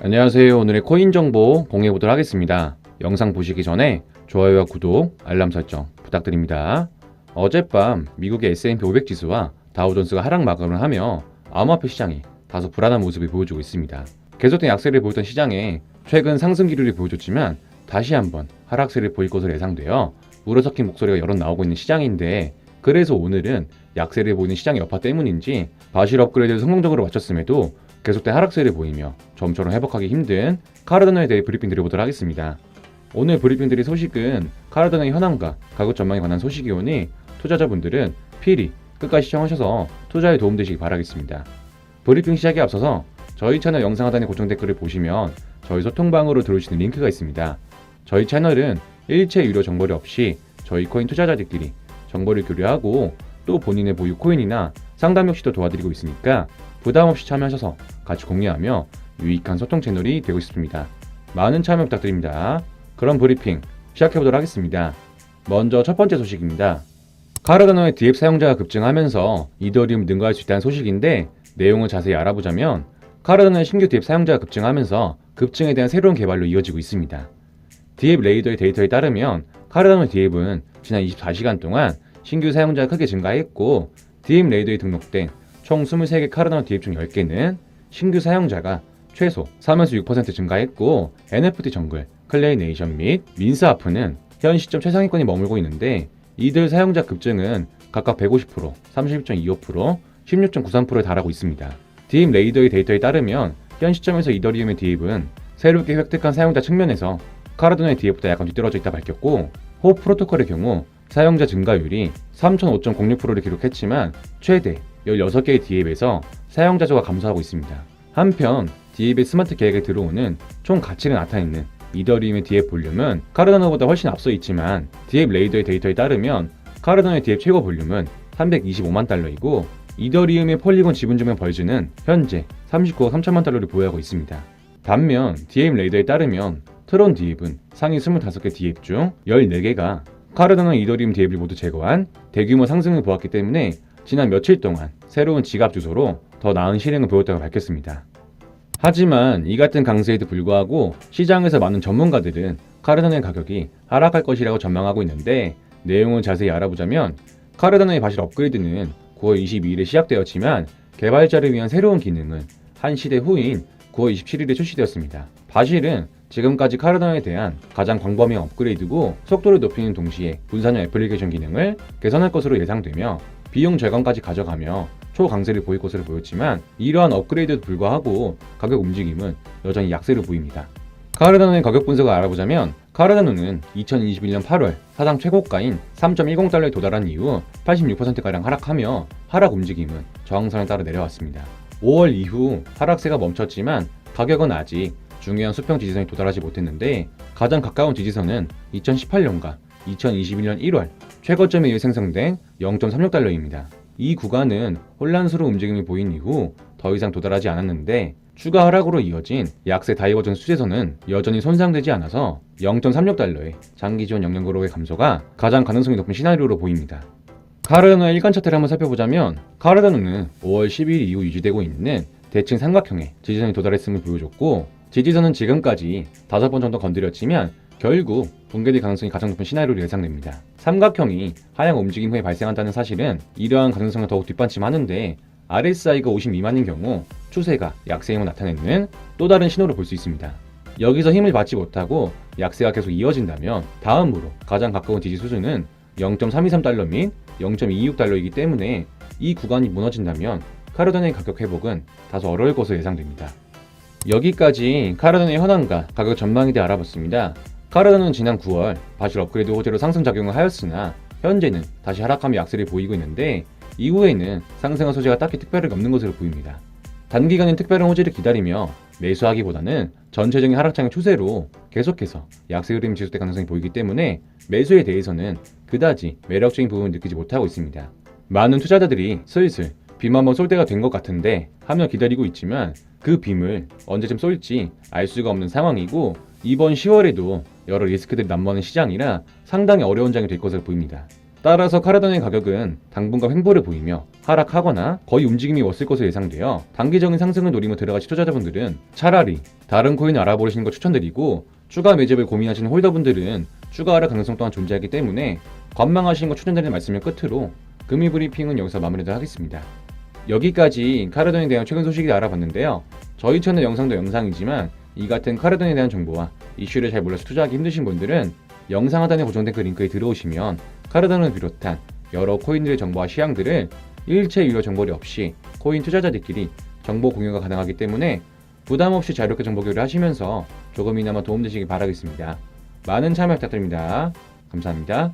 안녕하세요. 오늘의 코인 정보 공유해 보도록 하겠습니다. 영상 보시기 전에 좋아요와 구독, 알람 설정 부탁드립니다. 어젯밤 미국의 S&P 500 지수와 다우존스가 하락 마감을 하며 암호화폐 시장이 다소 불안한 모습을 보여주고 있습니다. 계속된 약세를 보였던 시장에 최근 상승 기류를 보여줬지만 다시 한번 하락세를 보일 것으로 예상되어 우려섞인 목소리가 여러 나오고 있는 시장인데 그래서 오늘은 약세를 보이는 시장의 여파 때문인지 바실 업그레이드를 성공적으로 마쳤음에도 계속된 하락세를 보이며 점처럼 회복하기 힘든 카르다노에 대해 브리핑 드려보도록 하겠습니다. 오늘 브리핑 드릴 소식은 카르다노의 현황과 가격 전망에 관한 소식이 오니 투자자분들은 필히 끝까지 시청하셔서 투자에 도움되시기 바라겠습니다. 브리핑 시작에 앞서서 저희 채널 영상 하단의 고정 댓글을 보시면 저희 소통방으로 있는 링크가 있습니다. 저희 채널은 일체 유료 정보료 없이 저희 코인 투자자들끼리 정보를 교류하고 또 본인의 보유 코인이나 상담 역시도 도와드리고 있으니까 부담 없이 참여하셔서 같이 공유하며 유익한 소통 채널이 되고 싶습니다. 많은 참여 부탁드립니다. 그럼 브리핑 시작해보도록 하겠습니다. 먼저 첫 번째 소식입니다. 카르다노의 디앱 사용자가 급증하면서 이더리움 능가할 수 있다는 소식인데 내용을 자세히 알아보자면 카르다노의 신규 디앱 사용자가 급증하면서 급증에 대한 새로운 개발로 이어지고 있습니다. 디앱 레이더의 데이터에 따르면 카르다노 디앱은 지난 24시간 동안 신규 사용자가 크게 증가했고 디앱 레이더에 등록된 총 23개 카르다노 디앱 중 10개는 신규 사용자가 최소 3에서 6% 증가했고 NFT 정글, 클레이 네이션 및 민스 아프는 현 시점 최상위권이 머물고 있는데 이들 사용자 급증은 각각 150%, 32.25%, 16.93%에 달하고 있습니다. 디앱 레이더의 데이터에 따르면 현 시점에서 이더리움의 디앱은 새롭게 획득한 사용자 측면에서 카르도노의 디앱보다 약간 뒤떨어져 있다 밝혔고 호 프로토콜의 경우 사용자 증가율이 3005.06%를 기록했지만 최대 16개의 디앱에서 사용자 수가 감소하고 있습니다. 한편 디앱의 스마트 계획에 들어오는 총 가치를 나타내는 이더리움의 디앱 볼륨은 카르다노보다 훨씬 앞서 있지만 디앱 레이더의 데이터에 따르면 카르다노의 디앱 최고 볼륨은 325만 달러이고 이더리움의 폴리곤 지분 증명 벌즈는 현재 39억 3천만 달러를 보유하고 있습니다. 반면 디앱 레이더에 따르면 트론 디앱은 상위 25개 디앱 중 14개가 카르다노 이더리움 디앱을 모두 제거한 대규모 상승을 보았기 때문에 지난 며칠 동안 새로운 지갑 주소로 더 나은 실행을 보였다고 밝혔습니다. 하지만 이 같은 강세에도 불구하고 시장에서 많은 전문가들은 카르다노의 가격이 하락할 것이라고 전망하고 있는데 내용을 자세히 알아보자면 카르다노의 바실 업그레이드는 9월 22일에 시작되었지만 개발자를 위한 새로운 기능은 한 시대 후인 9월 27일에 출시되었습니다. 바실은 지금까지 카르다노에 대한 가장 광범위한 업그레이드고 속도를 높이는 동시에 분산형 애플리케이션 기능을 개선할 것으로 예상되며 비용 절감까지 가져가며 초강세를 보일 것으로 보였지만 이러한 업그레이드에도 불구하고 가격 움직임은 여전히 약세를 보입니다. 카르다노의 가격 분석을 알아보자면 카르다노는 2021년 8월 사상 최고가인 3.10달러에 도달한 이후 86%가량 하락하며 하락 움직임은 저항선에 따라 내려왔습니다. 5월 이후 하락세가 멈췄지만 가격은 아직 중요한 수평 지지선에 도달하지 못했는데 가장 가까운 지지선은 2018년과 2021년 1월 최고점에 의해 생성된 0.36달러입니다. 이 구간은 혼란스러운 움직임을 보인 이후 더 이상 도달하지 않았는데 추가 하락으로 이어진 약세 다이버전 수제선은 여전히 손상되지 않아서 0.36달러의 장기 지원 영향으로의 감소가 가장 가능성이 높은 시나리오로 보입니다. 카르다노의 일간 차트를 한번 살펴보자면 카르다노는 5월 12일 이후 유지되고 있는 대칭 삼각형의 지지선에 도달했음을 보여줬고 지지선은 지금까지 5번 정도 건드렸지만 결국 붕괴될 가능성이 가장 높은 시나리오로 예상됩니다. 삼각형이 하향 움직임 후에 발생한다는 사실은 이러한 가능성을 더욱 뒷받침하는데 RSI가 50 미만인 경우 추세가 약세임을 나타내는 또 다른 신호를 볼 수 있습니다. 여기서 힘을 받지 못하고 약세가 계속 이어진다면 다음으로 가장 가까운 지지 수준은 0.323달러 및 0.26달러이기 때문에 이 구간이 무너진다면 카르던의 가격 회복은 다소 어려울 것으로 예상됩니다. 여기까지 카르던의 현황과 가격 전망에 대해 알아봤습니다. 카르던은 지난 9월 바실 업그레이드 호재로 상승 작용을 하였으나 현재는 다시 하락하며 약세를 보이고 있는데 이후에는 상승한 소재가 딱히 특별하게 없는 것으로 보입니다. 단기간엔 특별한 호재를 기다리며 매수하기보다는 전체적인 하락장의 추세로 계속해서 약세 흐름이 지속될 가능성이 보이기 때문에 매수에 대해서는 그다지 매력적인 부분을 느끼지 못하고 있습니다. 많은 투자자들이 슬슬 빔 한번 쏠 때가 된 것 같은데 하며 기다리고 있지만 그 빔을 언제쯤 쏠지 알 수가 없는 상황이고 이번 10월에도 여러 리스크들이 난무하는 시장이라 상당히 어려운 장이 될 것으로 보입니다. 따라서 카르단의 가격은 당분간 횡보를 보이며 하락하거나 거의 움직임이 없을 것으로 예상되어 단기적인 상승을 노리며 들어가실 투자자분들은 차라리 다른 코인 알아보시는 거 추천드리고 추가 매집을 고민하시는 홀더분들은 추가할 가능성 또한 존재하기 때문에 관망하시는 거 추천드리는 말씀을 끝으로 금일 브리핑은 여기서 마무리를 하겠습니다. 여기까지 카르돈에 대한 최근 소식을 알아봤는데요. 저희 채널 영상도 영상이지만 이 같은 카르돈에 대한 정보와 이슈를 잘 몰라서 투자하기 힘드신 분들은 영상 하단에 고정된 그 링크에 들어오시면 카르돈을 비롯한 여러 코인들의 정보와 시향들을 일체 유료 정보리 없이 코인 투자자들끼리 정보 공유가 가능하기 때문에 부담 없이 자유롭게 정보 교류를 하시면서 조금이나마 도움되시길 바라겠습니다. 많은 참여 부탁드립니다. 감사합니다.